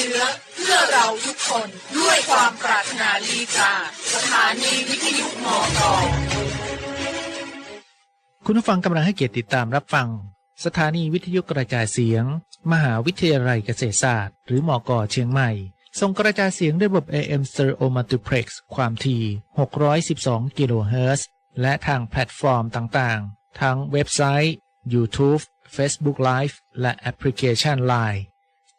ชื้อ เพื่อเราทุกคนด้วยความปรารถนาดีจากสถานีวิทยุมอกอคุณผู้ฟังกำลังให้เกียรติติดตามรับฟัง สถานีวิทยุกระจายเสียง มหาวิทยาลัยเกษตรศาสตร์ หรือมอกอเชียงใหม่ส่งกระจายเสียงด้วยระบบ AM Stereo Multiplex ความถี่ 612 กิโลเฮิรตซ์ และทางแพลตฟอร์มต่างๆ ทั้งเว็บไซต์ YouTube Facebook Live และแอปพลิเคชัน Line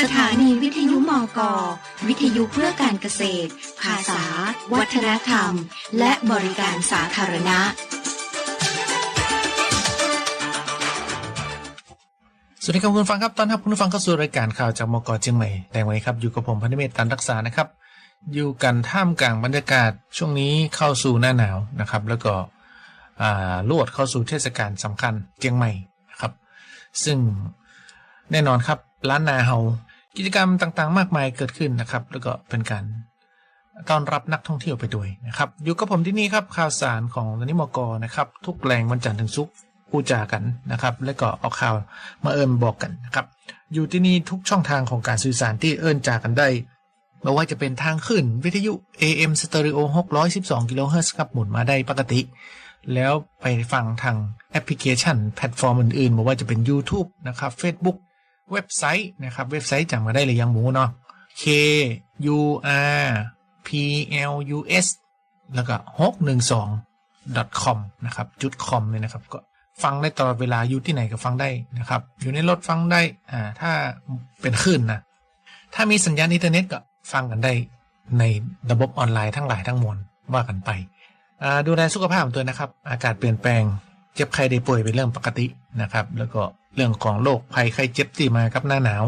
สถานีวิทยุมกวิทยุเพื่อการเกษตร ภาษา วัฒนธรรม และบริการสาธารณะ สวัสดีครับคุณฟังครับ ตอนรับคุณผู้ฟังเข้าสู่รายการข่าวจากมกเชียงใหม่ แต่วันนี้ครับอยู่กับผมพันธเมธตันรักษานะครับ อยู่กันท่ามกลางบรรยากาศช่วงนี้เข้าสู่หน้าหนาวนะครับ แล้วก็ลวดเข้าสู่เทศกาลสำคัญเชียงใหม่นะครับ ซึ่งแน่นอนครับล้านนาเฮา กิจกรรมต่างๆ มากมายเกิดขึ้นนะครับ แล้วก็เป็นการต้อนรับนักท่องเที่ยวไปด้วยนะครับ อยู่กับผมที่นี่ครับข่าวสารของนิมกนะครับ ทุกแรงวันจันทร์ถึงศุกร์พูดจากันนะครับ แล้วก็เออกข่าวมาเอิญบอกกันนะครับ อยู่ที่นี่ทุกช่องทางของการสื่อสารที่เอิญจากกันได้ไม่ว่าจะเป็นทางขึ้นวิทยุ AM Stereo 612กิโลเฮิรตซ์ครับหมุนมาได้ปกติ แล้วไปฟังทางแอปพลิเคชันแพลตฟอร์มอื่นๆไม่ว่าจะเป็น YouTube นะครับ Facebook เว็บไซต์นะครับ เว็บไซต์จำมาได้เลยยังหมูเนาะ K U R P L U S แล้วก็ 612 com นะครับจุด com เลยนะครับ ก็ฟังได้ตลอดเวลาอยู่ที่ไหนก็ฟังได้นะครับ อยู่ในรถฟังได้ อ่า ถ้าเป็นคลื่นนะ ถ้ามีสัญญาณอินเทอร์เน็ตก็ฟังกันได้ในระบบออนไลน์ทั้งหลายทั้งมวลว่ากันไปอ่าดูแลสุขภาพของตัวนะครับ อากาศเปลี่ยนแปลง เจ็บไข้ได้ป่วยเป็นเรื่องปกตินะครับ แล้วก็เรื่องของโรคภัยไข้เจ็บที่มากับหน้าหนาว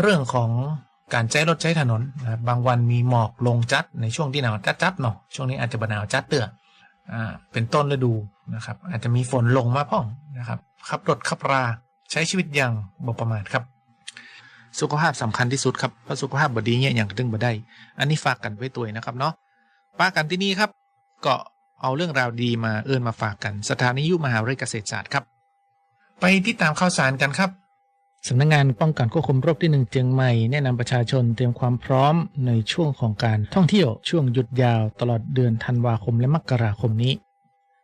เรื่องของการใช้รถใช้ถนนนะครับบางวันมีหมอกลงจัดในช่วงที่หนาวจัดๆเนาะช่วงนี้อาจจะบหนาวจัดเตืออ่าเป็นต้นฤดูนะครับ อาจจะมีฝนลงมาพ่องนะครับขับรถขับราใช้ชีวิตอย่างบ่ประมาทครับสุขภาพสำคัญที่สุดครับเพราะสุขภาพบดีเนี่ยอย่างกระตึงบ่ได้ อันนี้ฝากกันไว้ตัวนะครับเนาะป้ากันที่นี่ครับ เก็ เอาเรื่องราวดีมาเอื้อนมาฝากกัน สถานียุมหาวิทยาลัยเกษตรศาสตร์ครับ ไปติดตามข่าวสารกันครับสำนักงงานป้องกันควบคุมโรคที่หนึ่งเจียงใหม่แนะนำประชาชนเตรียมความพร้อมในช่วงของการท่องเที่ยวช่วงหยุดยาวตลอดเดือนธันวาคมและมกราคมนี้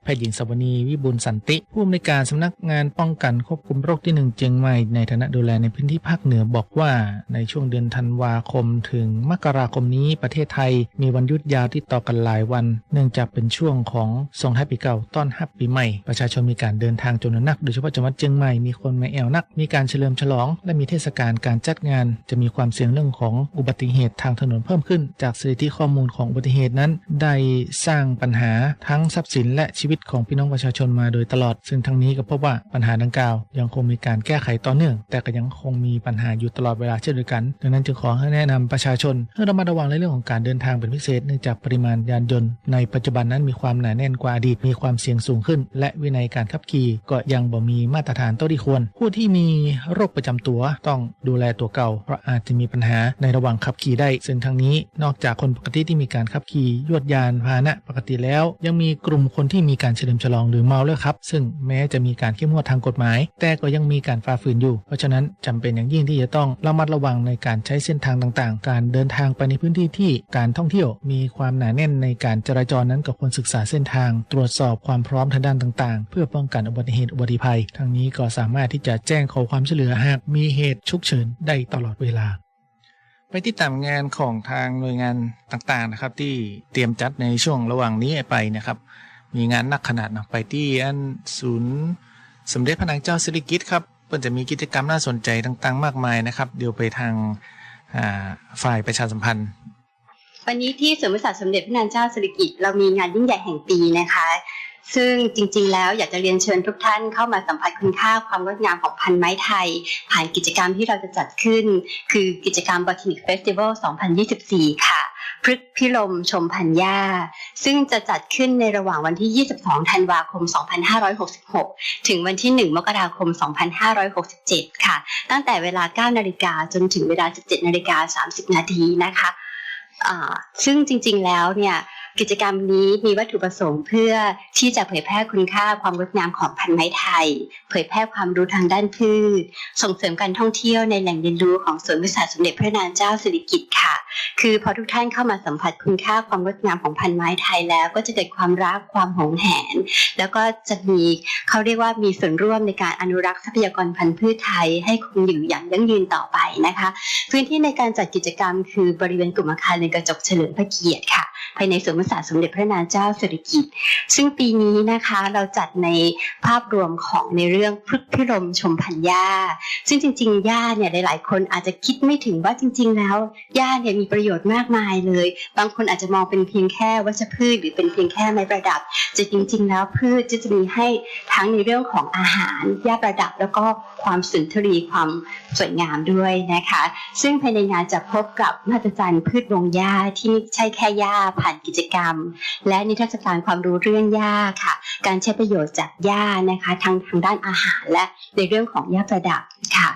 พทย์หญิงสวนีวิบูลสันติ ผู้อำนวยการสำนักงานป้องกันควบคุมโรคที่หนึ่งเจียงใหม่ในฐานะดูแลในพื้นที่ภาคเหนือบอกว่า ในช่วงเดือนธันวาคมถึงมกราคมนี้ประเทศไทย มีวันหยุดยาวที่ต่อกันหลายวัน เนื่องจากเป็นช่วงของส่งท้ายปีเก่าต้อนรับปีใหม่ ประชาชนมีการเดินทางจำนวนนักโดยเฉพาะจังหวัดเชียงใหม่มีคนมาแอวนัก มีการเฉลิมฉลอง และมีเทศกาลการจัดงาน จะมีความเสี่ยงเรื่องของอุบัติเหตุทางถนนเพิ่มขึ้น จากสถิติข้อมูลของอุบัติเหตุนั้น ได้สร้างปัญหาทั้งทรัพย์สินและชีวิตของพี่น้องประชาชนมาโดยตลอด ซึ่งทั้งนี้ก็พบว่าปัญหาดังกล่าว ยังคงมีการแก้ไขต่อเนื่อง แต่ก็ยังคงมีปัญหาอยู่ตลอดเวลาเช่นเดียวกัน ดังนั้นจึงขอให้แนะนำประชาชนให้ระมัดระวังในเรื่องของการเดินทางเป็นพิเศษเนื่องจากปริมาณยานยนต์ในปัจจุบันนั้นมีความหนาแน่นกว่าอดีตมีความเสี่ยงสูงขึ้น และวินัยการขับขี่ก็ยังบ่มีมาตรฐานเท่าที่ควร ผู้ที่มีโรคประจำตัวต้องดูแลตัวเก่า เพราะอาจจะมีปัญหาในระหว่างขับขี่ได้ ซึ่งทั้งนี้นอกจากคนปกติที่มีการขับขี่ยวดยานพาหนะปกติแล้ว ยังมีกลุ่มคนที่มีการการเฉลิมฉลองหรือเมาแล้วครับซึ่งแม้จะมีการเข้มงวดทางกฎหมาย แต่ก็ยังมีการฝ่าฝืนอยู่ เพราะฉะนั้นจำเป็นอย่างยิ่งที่จะต้องระมัดระวังในการใช้เส้นทางต่างๆ การเดินทางไปในพื้นที่ที่การท่องเที่ยว มีความหนาแน่นในการจราจรนั้นก็ควรศึกษาเส้นทาง ตรวจสอบความพร้อมทางด้านต่างๆ เพื่อป้องกันอุบัติเหตุอุบัติภัย ทั้งนี้ก็สามารถที่จะแจ้งขอความช่วยเหลือหากมีเหตุฉุกเฉินได้ตลอดเวลาไปติดตามงานของทางหน่วยงานต่างๆนะครับ ที่เตรียมจัดในช่วงระหว่างนี้ไปนะครับ มีงานนักขนาดนะไปที่อันศูนย์สมเด็จพระนางเจ้าสิริกิติ์ครับเพื่อจะมีกิจกรรมน่าสนใจต่างๆ มากมายนะครับ เดี๋ยวไปทางาฝ่ายประชาสัมพันธ์ วันนี้ที่สวนบริษัทสมเด็จพระนางเจ้าสิริกิติ์เรามีงานยิ่งใหญ่แห่งปีนะคะ ซึ่งจริงๆ แล้วอยากจะเรียนเชิญทุกท่านเข้ามาสัมผัสคุณค่าความงดงามของพันไม้ไทย ผ่านกิจกรรมที่เราจะจัดขึ้น คือกิจกรรม Botanic Festival 2024 ค่ะ ฤกษ์พิลมชมพันย่าซึ่งจะจัดขึ้นในระหว่างวันที่ 22 ธันวาคม 2566 ถึงวันที่ 1 มกราคม 2567 ค่ะ ตั้งแต่เวลา 9 นาฬิกาจนถึงเวลา 17 นาฬิกา 30 นาทีนะคะะซึ่งจริงๆแล้วเนี่ย กิจกรรมนี้มีวัตถุประสงค์เพื่อที่จะเผยแพร่คุณค่าความงดงามของพันไม้ไทย เผยแพร่ความรู้ทางด้านพืช ส่งเสริมการท่องเที่ยวในแหล่งเรียนรู้ของสวนบริษัทสมเด็จพระนางเจ้าสิริกิติ์ค่ะ คือพอทุกท่านเข้ามาสัมผัสคุณค่าความงดงามของพันไม้ไทยแล้ว ก็จะเกิดความรักความหงแหน แล้วก็จะมีเขาเรียกว่ามีส่วนร่วมในการอนุรักษ์ทรัพยากรพันธุ์พืชไทย ให้คงอยู่อย่างยั่งยืนต่อไปนะคะ พื้นที่ในการจัดกิจกรรม คือบริเวณกลุ่มอาคารเรือนกระจกเฉลิมพระเกียรติค่ะ ภายในสวนพระศาสตร์สมเด็จพระนางเจ้าสิริกิติ์ซึ่งปีนี้นะคะเราจัดในภาพรวมของในเรื่องพฤกพิรมชมพันหญ้า ซึ่งจริงๆหญ้าเนี่ยหลายๆ คนอาจจะคิดไม่ถึงว่าจริง ๆ แล้วหญ้าเนี่ยมีประโยชน์มากมายเลย บางคนอาจจะมองเป็นเพียงแค่วัชพืชหรือเป็นเพียงแค่ไม้ประดับแต่จริง ๆ แล้วพืชจะจะมีให้ทั้งในเรื่องของอาหารหญ้าประดับ แล้วก็ความสุนทรีความสวยงามด้วยนะคะ ซึ่งภายในงานจะพบกับมาตรจันพืชวงหญ้าที่ไม่ใช่แค่หญ้าผ่านกิจกรรม และนิทรรศการความรู้เรื่องหญ้าค่ะ การใช้ประโยชน์จากหญ้านะคะทางทางด้านอาหารและในเรื่องของหญ้าประดับค่ะ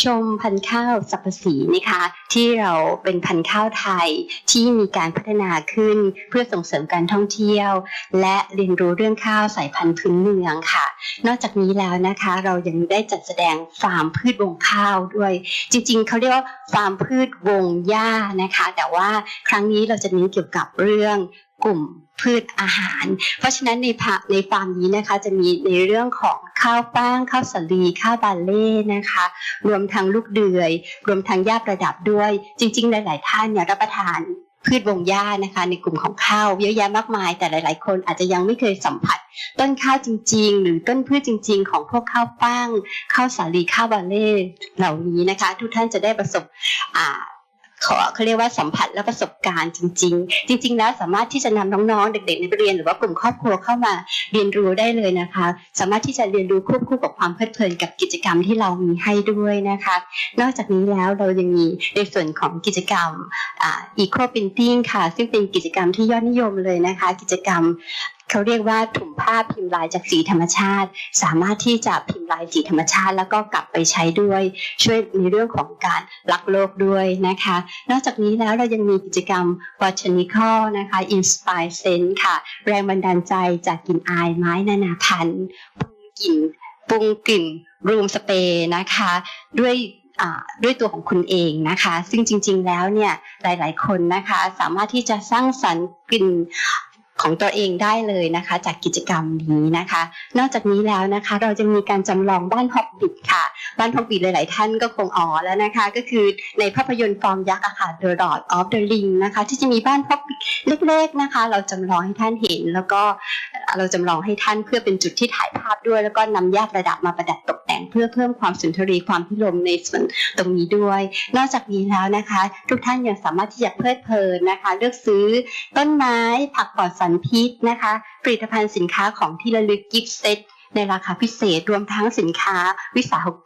ชมพันธุ์ข้าวสัพสีนะคะ ที่เราเป็นพันธุ์ข้าวไทยที่มีการพัฒนาขึ้นเพื่อส่งเสริมการท่องเที่ยว และเรียนรู้เรื่องข้าวสายพันธุ์พื้นเมืองค่ะ นอกจากนี้แล้วนะคะเรายังได้จัดแสดงฟาร์มพืชวงข้าวด้วย จริงๆเขาเรียกว่าฟาร์มพืชวงหญ้านะคะ แต่ว่าครั้งนี้เราจะเน้นเกี่ยวกับเรื่องกลุ่มพืชอาหาร เพราะฉะนั้นในพะในฟาร์มนี้นะคะจะมีในเรื่องของข้าวป้างข้าวสาลีข้าวบาเล่นะคะ รวมทั้งลูกเดือย รวมทั้งหญ้าประดับด้วย จริง ๆ หลาย ๆ ท่านเนี่ยรับประทานพืชวงหญ้านะคะ ในกลุ่มของข้าวเยอะแยะมากมาย แต่หลาย ๆ คนอาจจะยังไม่เคยสัมผัส ต้นข้าวจริง ๆ หรือต้นพืชจริง ๆ ของพวกข้าวป้างข้าวสาลีข้าวบาเล่เหล่านี้นะคะ ทุกท่านจะได้ประสบอ่า ขอเขาเรียกว่าสัมผัสและประสบการณ์จริง ๆ จริง ๆ แล้วสามารถที่จะนำน้องๆ เด็กๆนักเรียนหรือว่ากลุ่มครอบครัวเข้ามาเรียนรู้ได้เลยนะคะ สามารถที่จะเรียนรู้ควบคู่กับความเพลิดเพลินกับกิจกรรมที่เรามีให้ด้วยนะคะ นอกจากนี้แล้วเรายังมีในส่วนของกิจกรรมอ่า eco printing ค่ะ ซึ่งเป็นกิจกรรมที่ยอดนิยมเลยนะคะ กิจกรรม เขาเรียกว่าถุงผ้าพิมพ์ลายจากสีธรรมชาติ สามารถที่จะพิมพ์ลายสีธรรมชาติ แล้วก็กลับไปใช้ด้วย ช่วยในเรื่องของการรักโลกด้วยนะคะ นอกจากนี้แล้วเรายังมีกิจกรรม botanical นะคะ inspire sense ค่ะ แรงบันดาลใจจากกลิ่นอายไม้นานาพันธุ์ปรุงกลิ่นปรุงกลิ่นรูมสเปรย์นะคะ ด้วยด้วยตัวของคุณเองนะคะ ซึ่งจริงๆแล้วเนี่ยหลายๆคนนะคะ สามารถที่จะสร้างสรรค์กลิ่น ของตัวเองได้เลยนะคะ จากกิจกรรมนี้นะคะ นอกจากนี้แล้วนะคะ เราจะมีการจำลองบ้านฮอบบิทค่ะ บ้านฮอบบิทหลาย ๆ ท่านก็คงอ๋อแล้วนะคะ ก็คือในภาพยนตร์ฟอร์มยักษ์อะค่ะ The Lord of the Ring นะคะ ที่จะมีบ้านฮอบบิทเล็ก ๆ นะคะ เราจำลองให้ท่านเห็น แล้วก็เราจำลองให้ท่านเพื่อเป็นจุดที่ถ่ายภาพด้วย แล้วก็นำหญ้าประดับมาประดับตก งเพื่อเพิ่มความสุนทรีความพิรมในส่วนตรงนี้ด้วย นอกจากนี้แล้วนะคะ ทุกท่านยังสามารถที่จะเพลิดเพลินนะคะ เลือกซื้อต้นไม้ผักปลอดสารพิษนะคะ ผลิตภัณฑ์สินค้าของที่ระลึกกิฟต์เซตในราคาพิเศษรวมทั้งสินค้าวิสาหก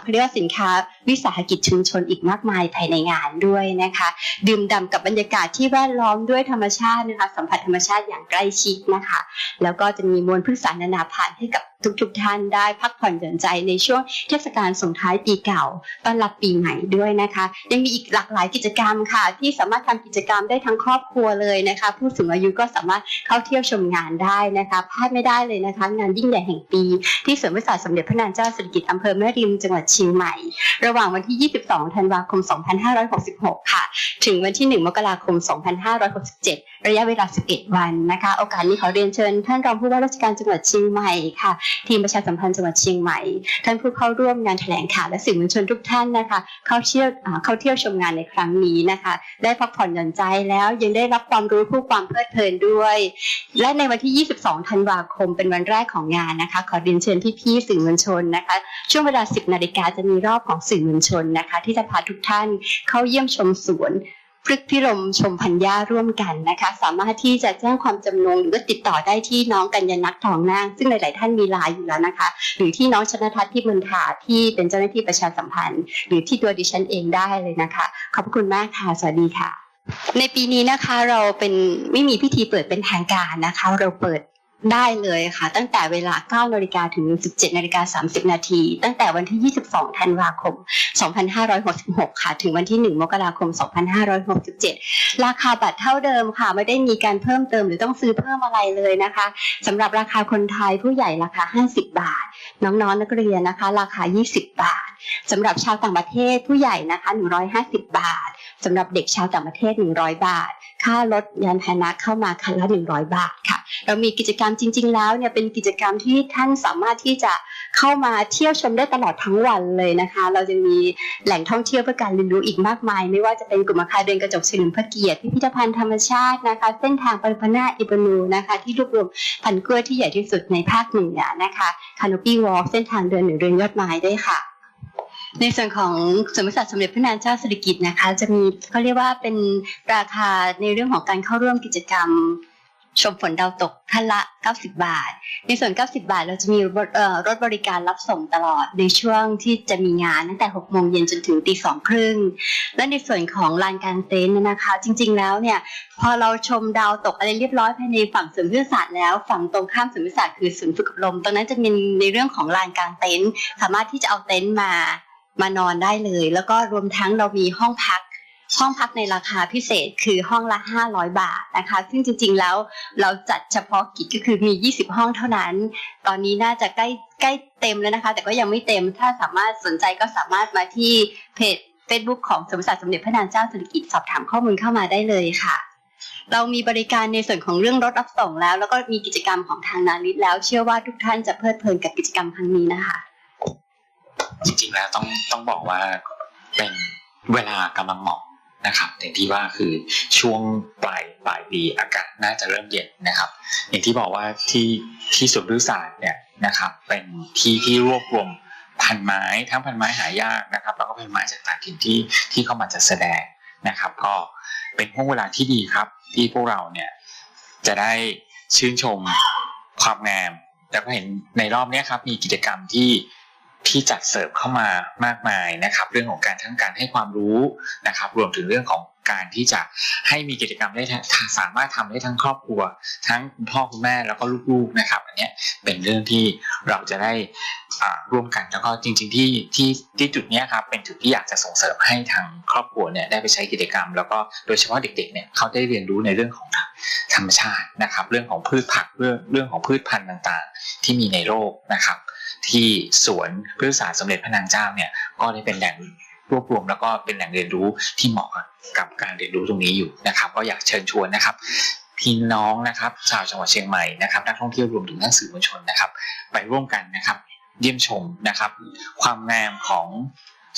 เขาเรียกว่าสินค้าวิสาหกิจชุมชนอีกมากมายภายในงานด้วยนะคะ ดื่มด่ำกับบรรยากาศที่แวดล้อมด้วยธรรมชาตินะคะ สัมผัสธรรมชาติอย่างใกล้ชิดนะคะ แล้วก็จะมีมวลพฤกษานานาพันธุ์ให้กับทุกๆท่านได้พักผ่อนหย่อนใจในช่วงเทศกาลส่งท้ายปีเก่าต้อนรับปีใหม่ด้วยนะคะ ยังมีอีกหลากหลายกิจกรรมค่ะ ที่สามารถทำกิจกรรมได้ทั้งครอบครัวเลยนะคะ ผู้สูงอายุก็สามารถเข้าเที่ยวชมงานได้นะคะพลาดไม่ได้เลยนะคะ งานยิ่งใหญ่แห่งปี ที่สวนวิสาสมเด็จพระนางเจ้าสิริกิติ์อำเภอแม่ริมจังหวัดเชียงใหม่ ระหว่างวันที่ 22 ธันวาคม 2566 ค่ะ ถึงวันที่ 1 มกราคม 2567ระยะเวลา 11 วันนะคะ โอกาสนี้ขอเรียนเชิญ ท่านรองผู้ว่าราชการจังหวัดเชียงใหม่ค่ะ ทีมประชาสัมพันธ์จังหวัดเชียงใหม่ ท่านผู้เข้าร่วมงานแถลงข่าวและสื่อมวลชนทุกท่านนะคะ เข้าเที่ยวเข้าเที่ยวชมงานในครั้งนี้นะคะ ได้พักผ่อนหย่อนใจแล้วยังได้รับความรู้ผู้ความเพลิดเพลินด้วย และในวันที่ 22 ธันวาคมเป็นวันแรกของงานนะคะ ขอเรียนเชิญพี่ๆสื่อมวลชนนะคะ ช่วงเวลา 10 นาฬิกาจะมีรอบของสื่อมวลชนนะคะ ที่จะพาทุกท่านเข้าเยี่ยมชมสวน พฤกษพิรมชมพันหญ้าร่วมกันนะคะ สามารถที่จะแจ้งความจำนงหรือว่าติดต่อได้ที่น้องกัญญนัททองนาง ซึ่งหลาย ๆ ท่านมีไลน์อยู่แล้วนะคะ หรือที่น้องชนทัศน์ที่มณฑาที่เป็นเจ้าหน้าที่ประชาสัมพันธ์ หรือที่ตัวดิฉันเองได้เลยนะคะ ขอบพระคุณมากค่ะ สวัสดีค่ะ ในปีนี้นะคะเราเป็นไม่มีพิธีเปิดเป็นทางการนะคะ เราเปิด ได้เลยค่ะ ตั้งแต่เวลา 9นาฬิกาถึง 17นาฬิกา30 นาที ตั้งแต่วันที่ 22 ธันวาคม 2566 ค่ะ ถึงวันที่ 1 มกราคม 2567 ราคาบัตรเท่าเดิมค่ะ ไม่ได้มีการเพิ่มเติมหรือต้องซื้อเพิ่มอะไรเลยนะคะสำหรับราคาคนไทยผู้ใหญ่ราคา 50 บาท น้องๆนักเรียนนะคะ ราคา 20 บาทสำหรับชาวต่างประเทศผู้ใหญ่นะคะ 150 บาทสำหรับเด็กชาวต่างประเทศ 100 บาท ค่ารถยานพาหนะเข้ามาคันละ100 บาทค่ะเรามีกิจกรรมจริง ๆ แล้วเนี่ยเป็นกิจกรรมที่ท่านสามารถที่จะเข้ามาเที่ยวชมได้ตลอดทั้งวันเลยนะคะ เราจะมีแหล่งท่องเที่ยวเพื่อการเรียนรู้อีกมากมาย ไม่ว่าจะเป็นกลุ่มอาคารเดินกระจกเฉลิมพระเกียรติพิพิธภัณฑ์ธรรมชาตินะคะ เส้นทางปริพนาอิบานูนะคะ ที่รวบรวมพันกล้วยที่ใหญ่ที่สุดในภาคเหนือนะคะคาน o ปี้วอล์เส้นทางเดินหรือเดินยอดไม้ได้ค่ะ ในส่วนของสวนสัตว์สมเด็จพระนางเจ้าสิริกิติ์นะคะ จะมีเขาเรียกว่าเป็นราคาในเรื่องของการเข้าร่วมกิจกรรม ชมฝนดาวตกท่านละ 90 บาท ในส่วน 90 บาท เราจะมีรถบริการรับส่งตลอดในช่วงที่จะมีงานตั้งแต่ 6 โมงเย็นจนถึงตีสองครึ่งและในส่วนของลานกลางเต็นท์นะคะ จริง ๆ แล้วเนี่ยพอเราชมดาวตกอะไรเรียบร้อยภายในฝั่งสวนพฤกษศาสตร์แล้ว ฝั่งตรงข้ามสวนพฤกษศาสตร์คือสวนฝึกอบรมตรงนั้นจะมีในเรื่องของลานกลางเต็นท์สามารถที่จะเอาเต็นท์มา มานอนได้เลย แล้วก็รวมทั้งเรามีห้องพัก ห้องพักในราคาพิเศษคือห้องละ 500 บาทนะคะ ซึ่งจริงๆแล้วเราจัดเฉพาะกิจก็คือมี 20 ห้องเท่านั้น ตอนนี้น่าจะใกล้ใกล้เต็มแล้วนะคะ แต่ก็ยังไม่เต็มถ้าสามารถสนใจก็สามารถมาที่เพจ Facebook ของสมศักดิ์สมเด็จพระนางเจ้าสิริกิติ์สอบถามข้อมูลเข้ามาได้เลยค่ะเรามีบริการในส่วนของเรื่องรถรับส่งแล้ว แล้วก็มีกิจกรรมของทางนาริตแล้ว เชื่อว่าทุกท่านจะเพลิดเพลินกับกิจกรรมครั้งนี้นะคะ จริงๆแล้วต้องต้องบอกว่าเป็นเวลากำลังเหมาะนะครับอย่างที่ว่าคือช่วงปลายปลายปีอากาศน่าจะเริ่มเย็นนะครับ อย่างที่บอกว่าที่ที่สวนพฤกษศาสตร์เนี่ยนะครับ เป็นที่ที่รวบรวมพันไม้ทั้งพันไม้หายากนะครับ แล้วก็พันไม้จากต่างถิ่นที่ที่เข้ามาจัดแสดงนะครับ ก็เป็นห่วงเวลาที่ดีครับ ที่พวกเราเนี่ยจะได้ชื่นชมความงามแล้วก็เห็นในรอบนี้ครับมีกิจกรรมที่ ที่จัดเสิร์ฟเข้ามามากมายนะครับ เรื่องของการทั้งการให้ความรู้นะครับ รวมถึงเรื่องของการที่จะให้มีกิจกรรมได้สามารถทำได้ทั้งครอบครัว ทั้งคุณพ่อคุณแม่แล้วก็ลูกๆนะครับ อันเนี้ยเป็นเรื่องที่เราจะได้ร่วมกันแล้วก็จริง ๆ ที่ที่ที่จุดเนี้ยครับเป็นจุดที่อยากจะส่งเสริมให้ทางครอบครัวเนี่ยได้ไปใช้กิจกรรม แล้วก็โดยเฉพาะเด็กๆเนี่ยเขาได้เรียนรู้ในเรื่องของธรรมชาตินะครับ เรื่องของพืชผักเรื่องเรื่องของพืชพันธุ์ต่างๆ ที่มีในโลกนะครับ ที่สวนพฤกษศาสตร์สมเด็จพระนางเจ้าเนี่ยก็ได้เป็นแหล่งรวบรวมแล้วก็เป็นแหล่งเรียนรู้ที่เหมาะกับการเรียนรู้ตรงนี้อยู่นะครับ ก็อยากเชิญชวนนะครับพี่น้องนะครับชาวจังหวัดเชียงใหม่นะครับนักท่องเที่ยวรวมถึงนักสื่อมวลชนนะครับ ไปร่วมกันนะครับ เยี่ยมชมนะครับ ความงามของ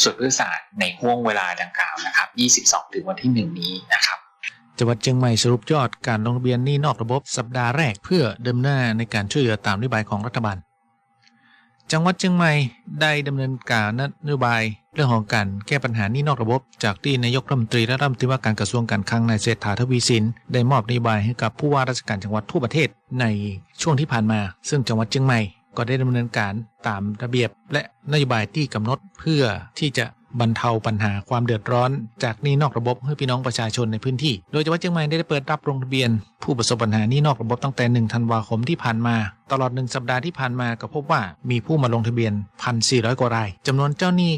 สวนพฤกษศาสตร์ในห่วงเวลาดังกล่าวนะครับ 22 ถึงวันที่ 1 นี้นะครับจังหวัดเชียงใหม่สรุปยอดการลงทะเบียนหนี้นอกระบบสัปดาห์แรกเพื่อเดิมหน้าในการช่วยเหลือตามนโยบายของรัฐบาล จังหวัดเชียงใหม่ได้ดำเนินการนโยบายเรื่องของการแก้ปัญหานี้นอกระบบ จากที่นายกรัฐมนตรีและรัฐมนตรีว่าการกระทรวงการคลังนายเศรษฐาทวีสิน ได้มอบนโยบายให้กับผู้ว่าราชการจังหวัดทั่วประเทศในช่วงที่ผ่านมา ซึ่งจังหวัดเชียงใหม่ ก็ได้ดำเนินการตามระเบียบและนโยบายที่กำหนดเพื่อที่จะบรรเทาปัญหาความเดือดร้อน จากหนี้นอกระบบให้พี่น้องประชาชนในพื้นที่ โดยจังหวัดเชียงใหม่ได้เปิดรับลงทะเบียน ผู้ประสบปัญหาหนี้นอกระบบตั้งแต่ 1 ธันวาคมที่ผ่านมา ตลอด 1 สัปดาห์ที่ผ่านมาก็พบว่ามีผู้มาลงทะเบียน 1,400 กว่ารายจำนวนเจ้าหนี้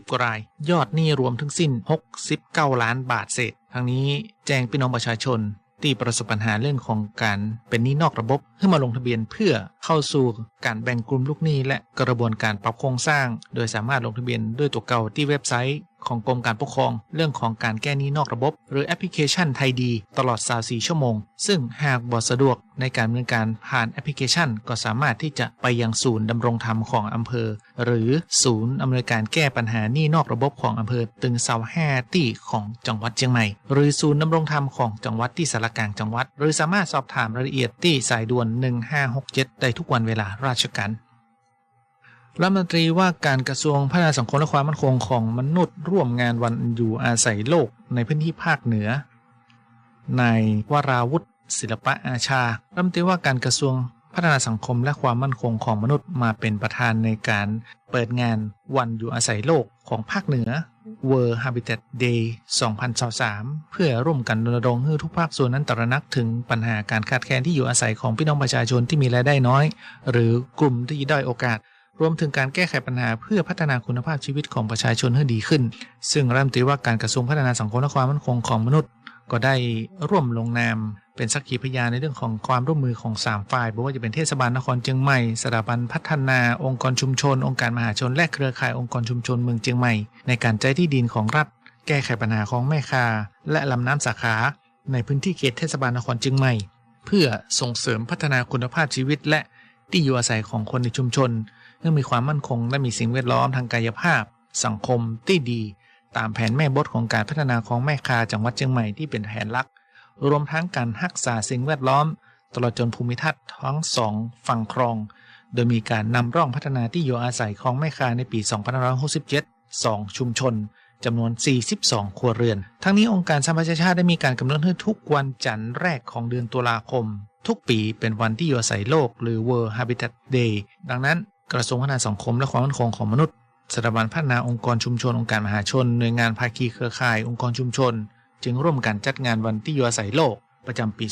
940 กว่าราย ยอดหนี้รวมทั้งสิ้น 69 ล้านบาทเศษทั้งนี้แจ้งพี่น้องประชาชนที่ประสบปัญหาเรื่องของการเป็นหนี้นอกระบบให้มาลงทะเบียนเพื่อเข้าสู่การแบ่งกลุ่มลูกหนี้และกระบวนการปรับโครงสร้าง โดยสามารถลงทะเบียนด้วยตัวเก่าที่เว็บไซต์ของกรมการปกครอง เรื่องของการแก้หนี้นอกระบบ หรือแอปพลิเคชันไทยดี ตลอด 24 ชั่วโมง ซึ่งหากบ่สะดวกในการดำเนินการผ่านแอปพลิเคชัน ก็สามารถที่จะไปยังศูนย์ดำรงธรรมของอำเภอ หรือศูนย์อำนวยการแก้ปัญหาหนี้นอกระบบของอำเภอตึงเสาแห่ตี้ของจังหวัดเชียงใหม่ หรือศูนย์ดำรงธรรมของจังหวัดที่สารกลางจังหวัด หรือสามารถสอบถามรายละเอียดที่สายด่วน 1567 ได้ทุกวันเวลาราชการรัฐมนตรีว่าการกระทรวงพัฒนาสังคมและความมั่นคงของมนุษย์ร่วมงานวันอยู่อาศัยโลกในพื้นที่ภาคเหนืนายวราวุฒิศิลปะอาชา รัฐมนตรีว่าการกระทรวง พัฒนาสังคมและความมั่นคงของมนุษย์มาเป็นประธานในการเปิดงานวันอยู่อาศัยโลกของภาคเหนือ World Habitat Day 2023 เพื่อร่วมกันรณรงค์ให้ทุกภาคส่วนนั้นตระหนักถึงปัญหาการขาดแคลนที่อยู่อาศัยของพี่น้องประชาชนที่มีรายได้น้อย หรือกลุ่มที่ด้อยโอกาส รวมถึงการแก้ไขปัญหาเพื่อพัฒนาคุณภาพชีวิตของประชาชนให้ดีขึ้น ซึ่งรัฐมนตรีว่าการกระทรวงพัฒนาสังคมและความมั่นคงของมนุษย์ ก็ได้ร่วมลงนาม เป็นสักขีพยานในเรื่องของความร่วมมือของ 3 ฝ่ายไม่ว่าจะเป็นเทศบาลนครเชียงใหม่สถาบันพัฒนาองค์กรชุมชน องค์การมหาชน และเครือข่ายองค์กรชุมชนเมืองเชียงใหม่ ในการใช้ที่ดินของรัฐ แก้ไขปัญหาของแม่คา และลำน้ำสาขา ในพื้นที่เขตเทศบาลนครเชียงใหม่ เพื่อส่งเสริมพัฒนาคุณภาพชีวิต และที่อยู่อาศัยของคนในชุมชนเพื่อมีความมั่นคง และมีสิ่งแวดล้อมทางกายภาพ สังคมที่ดี ตามแผนแม่บทของการพัฒนาของแม่คาจังหวัดเชียงใหม่ที่เป็นแผนหลัก รวมทั้งการรักษาสิ่งแวดล้อม ตลอดจนภูมิทัศน์ทั้งสองฝั่งคลอง โดยมีการนำร่องพัฒนาที่อยู่อาศัยของแม่คาในปี 2567 2 ชุมชนจำนวน 42 ครัวเรือน ทั้งนี้องค์การสหประชาชาติได้มีการกำหนดให้ทุกวันจันทร์แรกของเดือนตุลาคม ทุกปีเป็นวันที่อยู่อาศัยโลก หรือ World Habitat Day ดังนั้น กระทรวงพัฒนาสังคมและความมั่นคงของมนุษย์สถาบันพัฒนาองค์กรชุมชนองค์การมหาชน หน่วยงานภาคีเครือข่าย องค์กรชุมชน จึงร่วมกันจัดงานวันที่อยู่อาศัยโลกประจำปี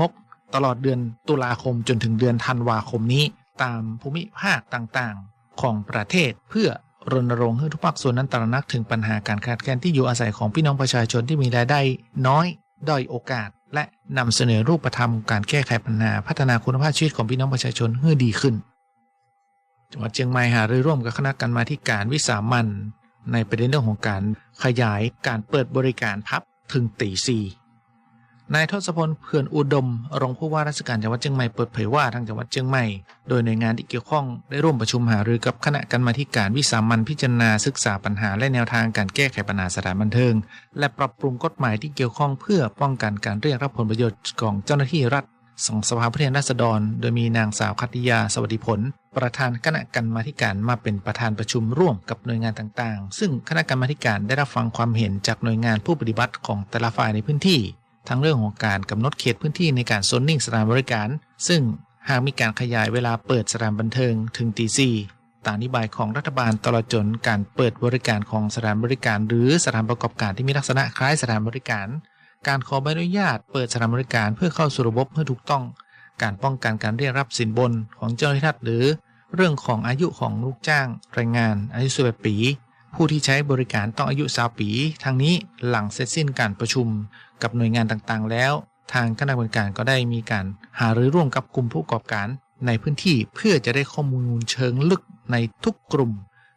2566 ตลอดเดือนตุลาคมจนถึงเดือนธันวาคมนี้ ตามภูมิภาคต่างๆ ของประเทศเพื่อรณรงค์ให้ทุกภาคส่วนนั้นตระหนักถึงปัญหาการขาดแคลนที่อยู่อาศัยของพี่น้องประชาชนที่มีรายได้น้อยด้อยโอกาส และนำเสนอรูปธรรมการแก้ไขปัญหาพัฒนาคุณภาพชีวิตของพี่น้องประชาชนให้ดีขึ้น จังหวัดเชียงใหม่หารือร่วมกับคณะกรรมาธิการวิสามันในประเด็นเรื่องของการขยายการเปิดบริการพับ ถึงตีสี่นายทศพลเพื่อนอุดม รองผู้ว่าราชการจังหวัดเชียงใหม่เปิดเผยว่าทางจังหวัดเชียงใหม่ โดยหน่วยงานที่เกี่ยวข้องได้ร่วมประชุมหารือกับคณะกรรมาธิการวิสามันพิจารณาศึกษาปัญหาและแนวทางการแก้ไขปัญหาสถานบันเทิง และปรับปรุงกฎหมายที่เกี่ยวข้องเพื่อป้องกันการเรียกรับผลประโยชน์ของเจ้าหน้าที่รัฐ สภาผู้แทนราษฎร โดยมีนางสาวคัติยาสวัสดิผล ประธานคณะกรรมาการมาเป็นประธานประชุมร่วมกับหน่วยงานต่างๆ ซึ่งคณะกรรมาการได้รับฟังความเห็นจากหน่วยงานผู้ปฏิบัติของแต่ละฝ่ายในพื้นที่ ทั้งเรื่องของการกำหนดเขตพื้นที่ในการโซนนิ่งสถานบริการ ซึ่งหากมีการขยายเวลาเปิดสถานบันเทิงถึงตีสี่ตามนโยบายของรัฐบาลตลอดจนการเปิดบริการของสถานบริการ หรือสถานประกอบการที่มีลักษณะคล้ายสถานบริการ การขอใบอนุญาตเปิดสถานบริการเพื่อเข้าสู่ระบบเพื่อถูกต้อง การป้องกันการเรียกรับสินบนของเจ้าหน้าที่รัฐหรือ เรื่องของอายุของลูกจ้างแรงงาน อายุ11ปี ผู้ที่ใช้บริการต้องอายุ20ปี ทางนี้หลังเสร็จสิ้นการประชุมกับหน่วยงานต่างๆ แล้ว ทางคณะกรรมการก็ได้มีการหารือร่วมกับกลุ่มผู้ประกอบการ ในพื้นที่เพื่อจะได้ข้อมูลเชิงลึกในทุกกลุ่ม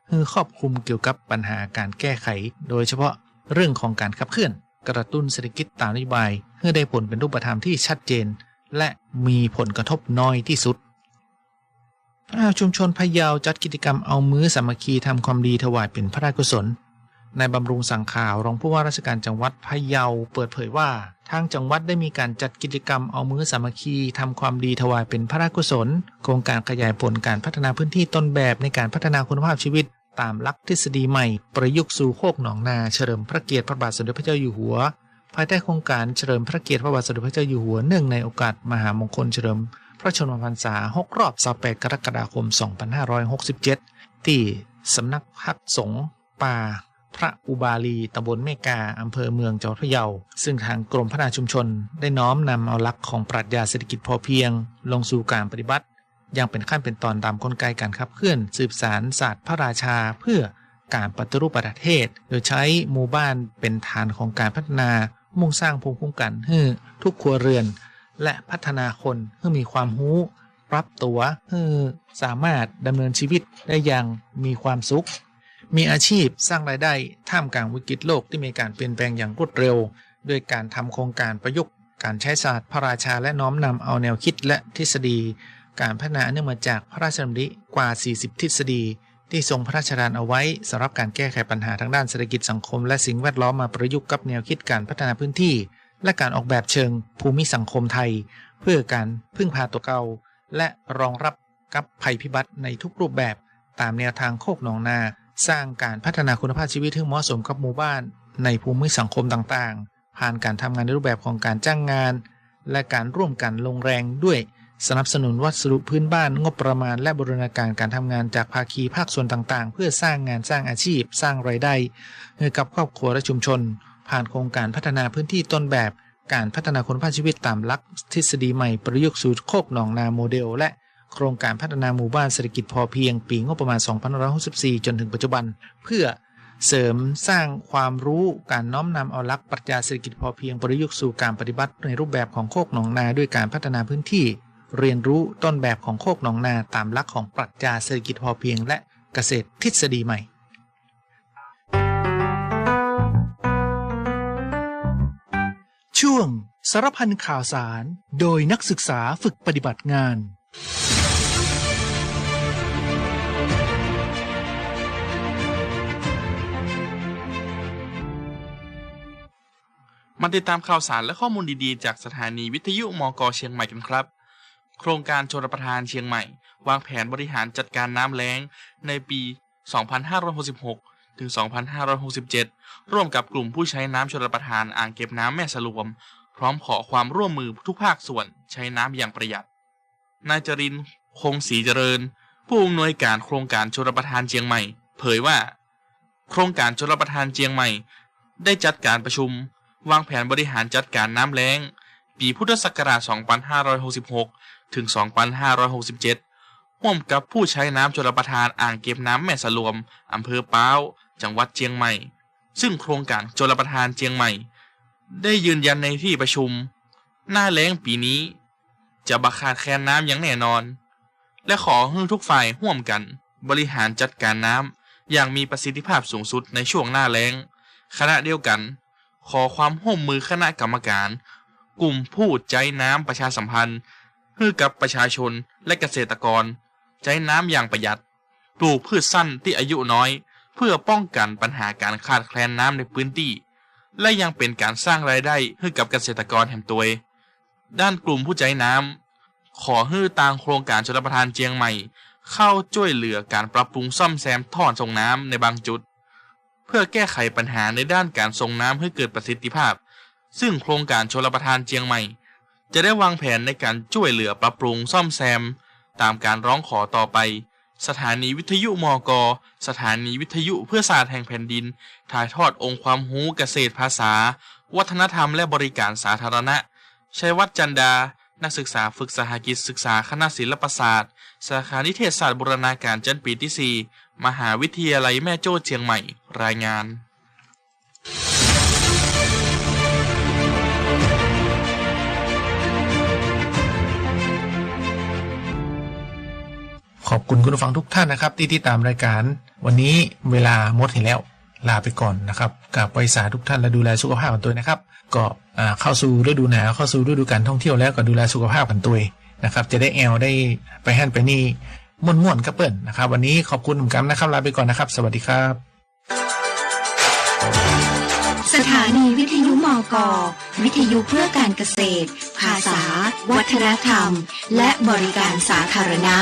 เพื่อครอบคลุมเกี่ยวกับปัญหาการแก้ไข โดยเฉพาะเรื่องของการขับเคลื่อน กระตุ้นเศรษฐกิจตามนโยบายเพื่อได้ผลเป็นรูปธรรมที่ชัดเจน และมีผลกระทบน้อยที่สุดพระชุมชนพะเยาจัดกิจกรรมเอามือสามัคคีทำความดีถวายเป็นพระราชกุศลนายบำรุงสังข่าวรองผู้ว่าราชการจังหวัดพะเยาเปิดเผยว่า ทางจังหวัดได้มีการจัดกิจกรรมเอามือสามัคคีทำความดีถวายเป็นพระราชกุศล โครงการขยายผลการพัฒนาพื้นที่ต้นแบบในการพัฒนาคุณภาพชีวิต ตามหลักทฤษฎีใหม่ ประยุกต์สู่โคกหนองนาเฉลิมพระเกียรติพระบาทสมเด็จพระเจ้าอยู่หัว ภายใต้โครงการเฉลิมพระเกียรติพระบาทสมเด็จพระเจ้าอยู่หัวเนื่องในโอกาสมหามงคลเฉลิม พระชนมพรรษา 6 รอบ 28 กรกฎาคม 2567 ที่สำนักพักสงฆ์ป่าพระอุบาลีตำบลเมกา อำเภอเมืองจังหวัดพะเยา ซึ่งทางกรมพัฒนาชุมชน ได้น้อมนำเอาหลักของปรัชญาเศรษฐกิจพอเพียง ลงสู่การปฏิบัติ ย่างเป็นขั้นเป็นตอนตามกลไกการขับเคลื่อน สืบสารศาสตร์พระราชาเพื่อการปฏิรูปประเทศ โดยใช้หมู่บ้านเป็นฐานของการพัฒนา มุ่งสร้างภูมิคุ้มกันให้ทุกครัวเรือน และพัฒนาคนให้มีความรู้ปรับตัวให้สามารถดำเนินชีวิตได้อย่างมีความสุข มีอาชีพสร้างรายได้ท่ามกลางวิกฤตโลกที่มีการเปลี่ยนแปลงอย่างรวดเร็ว ด้วยการทำโครงการประยุกต์การใช้ศาสตร์พระราชาและน้อมนำเอาแนวคิดและทฤษฎี การพัฒนาเนื่องมาจากพระราชดำริกว่า 40 ทฤษฎี ที่ทรงพระราชทานเอาไว้สำหรับการแก้ไขปัญหาทางด้านเศรษฐกิจสังคม และสิ่งแวดล้อมมาประยุกต์กับแนวคิดการพัฒนาพื้นที่ และการออกแบบเชิงภูมิสังคมไทย เพื่อการพึ่งพาตัวเก่าและรองรับกับภัยพิบัติในทุกรูปแบบ ตามแนวทางโคกหนองนา สร้างการพัฒนาคุณภาพชีวิตที่เหมาะสมกับหมู่บ้าน ในภูมิสังคมต่างๆ ผ่านการทำงานในรูปแบบของการจ้างงาน และการร่วมกันลงแรงด้วย สนับสนุนวัสดุพื้นบ้านงบประมาณและบริณาการการทำงานจากภาคีภาคส่วนต่างๆ เพื่อสร้างงานสร้างอาชีพ สร้างไรายได้ให้กับครอบครัวและชุมชน ผ่านโครงการพัฒนาพื้นที่ต้นแบบ การพัฒนาคุณภาพชีวิตตามหลัก ทฤษฎีใหม่ประยุกต์สู่โคกหนองนาโมเดล และโครงการพัฒนาหมู่บ้านเศรษฐกิจพอเพียง ปีงบประมาณ 2564 จนถึงปัจจุบัน เพื่อเสริมสร้างความรู้การน้อมนำเอาหลักปรัชญาเศรษฐกิจพอเพียงประยุกต์สู่การปฏิบัติในรูปแบบของโคกหนองนาด้วยการพัฒนาพื้นที่ เรียนรู้ต้นแบบของโคกหนองนาตามหลักของปรัชญาเศรษฐกิจพอเพียงและเกษตรทฤษฎีใหม่ ช่วงสารพันข่าวสารโดยนักศึกษาฝึกปฏิบัติงาน มาติดตามข่าวสารและข้อมูลดีๆ จากสถานีวิทยุมกเชียงใหม่กันครับ โครงการชลประทานเชียงใหม่ วางแผนบริหารจัดการน้ำแล้งในปี 2566 ถึง 2567 ร่วมกับกลุ่มผู้ใช้น้ำชลประทานอ่างเก็บน้ำแม่สลวม พร้อมขอความร่วมมือทุกภาคส่วนใช้น้ำอย่างประหยัด นายจรินคงศรีเจริญ ผู้อำนวยการโครงการชลประทานเชียงใหม่ เผยว่า โครงการชลประทานเชียงใหม่ ได้จัดการประชุม วางแผนบริหารจัดการน้ำแล้ง ปีพุทธศักราช 2566 ถึง 2567ร่วมกับผู้ใช้น้ำชลประทานอ่างเก็บน้ำแม่สลวมอำเภอป้าวจังหวัดเชียงใหม่ ซึ่งโครงการชลประทานเชียงใหม่ ได้ยืนยันในที่ประชุม หน้าแล้งปีนี้ จะบักขาดแคลนน้ำอย่างแน่นอน และขอให้ทุกฝ่ายร่วมกัน บริหารจัดการน้ำอย่างมีประสิทธิภาพสูงสุดในช่วงหน้าแล้งขณะเดียวกัน ขอความร่วมมือคณะกรรมการ กลุ่มผู้ใจน้ำประชาสัมพันธ์ ให้กับประชาชนและเกษตรกรใจน้ำอย่างประหยัด ปลูกพืชสั้นที่อายุน้อย เพื่อป้องกันปัญหาการขาดแคลนน้ำในพื้นที่ และยังเป็นการสร้างรายได้ให้กับเกษตรกรแห่งตัวด้านกลุ่มผู้ใจน้ำขอให้ตางโครงการชลประทานเจียงใหม่ เข้าช่วยเหลือการปรับปรุงซ่อมแซมท่อส่งน้ำในบางจุด เพื่อแก้ไขปัญหาในด้านการส่งน้ำให้เกิดประสิทธิภาพ ซึ่งโครงการชลประทานเจียงใหม่ จะได้วางแผนในการช่วยเหลือปรับปรุงซ่อมแซม ตามการร้องขอต่อไป สถานีวิทยุมกสถานีวิทยุเพื่อศาสตร์แห่งแผ่นดิน ถ่ายทอดองค์ความรู้เกษตรภาษา วัฒนธรรมและบริการสาธารณะชัยวัฒน์จันดา นักศึกษาฝึกสหกิจศึกษาคณะศิลปศาสตร์ สาขานิเทศศาสตร์บูรณาการจันปีที่ 4 มหาวิทยาลัยแม่โจ้เชียงใหม่ รายงาน ขอบคุณคุณผู้ฟังทุกท่านนะครับ ที่ติดตามรายการ วันนี้เวลาหมดเห็นแล้วลาไปก่อนนะครับกับไวสาทุกท่านและดูแลสุขภาพกันตัวนะครับ ก็เข้าสู่ฤดูหนาวเข้าสู่ฤดูการท่องเที่ยวแล้วก็ดูแลสุขภาพกันตัวนะครับจะได้แอลได้ไปแห่นไปนี่ม่วนๆกับเปิ้ลนะครับ วันนี้ขอบคุณหนุ่มกัมนะครับลาไปก่อนนะครับ สวัสดีครับ สถานีวิทยุมอกวิทยุเพื่อการเกษตร ภาษา วัฒนธรรม และบริการสาธารณะ